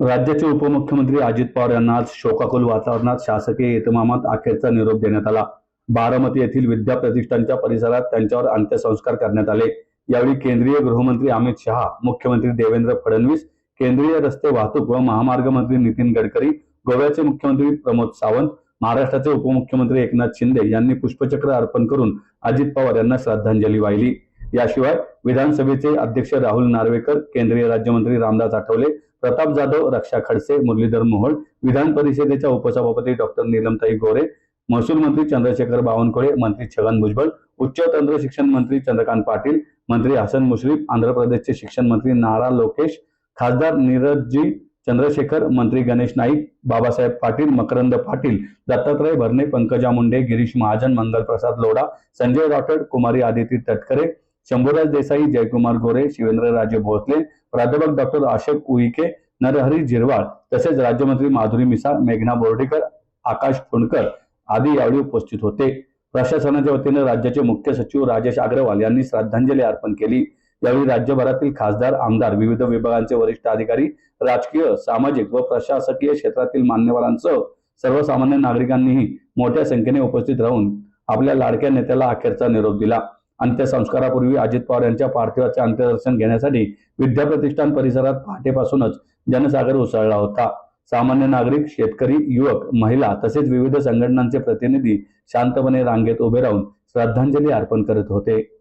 राज्याचे उपमुख्यमंत्री अजित पवार यांना आज शोकाकुल वातावरणात शासकीय इतमामात अखेरचा निरोप देण्यात आला. बारामती येथील विद्या प्रतिष्ठानच्या परिसरात त्यांच्यावर अंत्यसंस्कार करण्यात आले. यावेळी केंद्रीय गृहमंत्री अमित शहा मुख्यमंत्री देवेंद्र फडणवीस केंद्रीय रस्ते वाहतूक व महामार्ग मंत्री नितीन गडकरी गोव्याचे मुख्यमंत्री प्रमोद सावंत महाराष्ट्राचे उपमुख्यमंत्री एकनाथ शिंदे यांनी पुष्पचक्र अर्पण करून अजित पवार यांना श्रद्धांजली वाहिली. याशिवाय विधानसभेचे अध्यक्ष राहुल नार्वेकर केंद्रीय राज्यमंत्री रामदास आठवले प्रताप जाधव रक्षा खडसे मुरलीधर मोहोळ विधान परिषदेच्या उपसभापती डॉक्टर नीलमताई गोरे महसूल मंत्री चंद्रशेखर बावनकुळे मंत्री छगन भुजबळ उच्च तंत्र शिक्षण मंत्री चंद्रकांत पाटील मंत्री हसन मुश्रीफ आंध्र प्रदेशचे शिक्षण मंत्री नारा लोकेश खासदार नीरजजी चंद्रशेखर मंत्री गणेश नाईक बाबासाहेब पाटील मकरंद पाटील दत्तात्रय भरणे पंकजा मुंडे गिरीश महाजन मंगलप्रसाद लोढा संजय राठोड कुमारी आदिती तटकरे शंभूराज देसाई जयकुमार गोरे शिवेंद्रराजे भोसले प्राध्यापक डॉक्टर अशोक उईके नरहरी झिरवाळ तसेच राज्यमंत्री माधुरी मिसाळ मेघना बोर्डेकर आकाश फुंडकर आदी यावेळी उपस्थित होते. प्रशासनाच्या वतीने राज्याचे मुख्य सचिव राजेश अग्रवाल यांनी श्रद्धांजली अर्पण केली. यावेळी राज्यभरातील खासदार आमदार विविध विभागांचे वरिष्ठ अधिकारी राजकीय सामाजिक व प्रशासकीय क्षेत्रातील मान्यवरांसह सर्वसामान्य नागरिकांनीही मोठ्या संख्येने उपस्थित राहून आपल्या लाडक्या नेत्याला अखेरचा निरोप दिला. अंत्यसंस्कारापूर्वी अजित पवार यांच्या पार्थिवाचे अंत्यदर्शन घेण्यासाठी विद्याप्रतिष्ठान परिसरात पहाटेपासूनच जनसागर उसळला होता. सामान्य नागरिक शेतकरी युवक महिला तसेच विविध संघटनांचे प्रतिनिधी शांतपणे रांगेत उभे राहून श्रद्धांजली अर्पण करत होते.